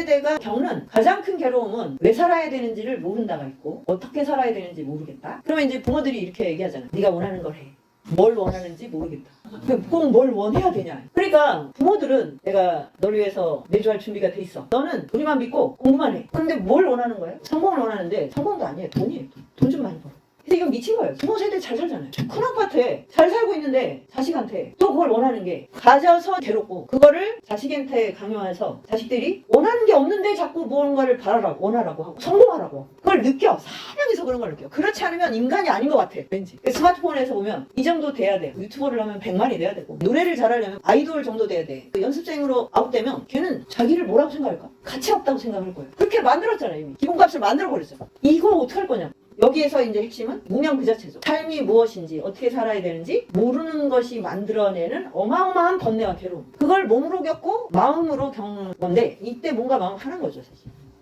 세대가 겪는 가장 큰 괴로움은 왜 살아야 되는지를 모른다가 있고 어떻게 살아야 되는지 모르겠다. 그러면 이제 부모들이 이렇게 얘기하잖아. 네가 원하는 걸 해. 뭘 원하는지 모르겠다. 꼭 뭘 원해야 되냐. 그러니까 부모들은 내가 너를 위해서 내주할 준비가 돼 있어. 너는 우리만 믿고 공부만 해. 근데 뭘 원하는 거예요? 성공을 원하는데 성공도 아니에요. 돈이에요. 돈 좀 많이 벌어. 근데 이건 미친 거예요. 부모 세대 잘 살잖아요. 큰 아파트 있는데 자식한테 또 그걸 원하는 게 가져서 괴롭고 그거를 자식한테 강요해서 자식들이 원하는 게 없는데 자꾸 무언가를 바라라고 원하라고 하고 성공하라고 그걸 느껴. 사랑해서 그런 걸 느껴. 그렇지 않으면 인간이 아닌 것 같아 왠지. 스마트폰에서 보면 이 정도 돼야 돼. 유튜버를 하면 100만이 돼야 되고 노래를 잘하려면 아이돌 정도 돼야 돼. 연습생으로 아웃되면 걔는 자기를 뭐라고 생각할까? 가치 없다고 생각할 거예요 그렇게 만들었잖아요 이미. 기본값을 만들어 버렸잖아. 이거 어떡할 거냐 여기에서 이제 핵심은 무명 그 자체죠. 삶이 무엇인지 어떻게 살아야 되는지 모르는 것이 만들어내는 어마어마한 번뇌와 괴로움. 그걸 몸으로 겪고 마음으로 겪는 건데 이때 뭔가 마음 하는 거죠 사실.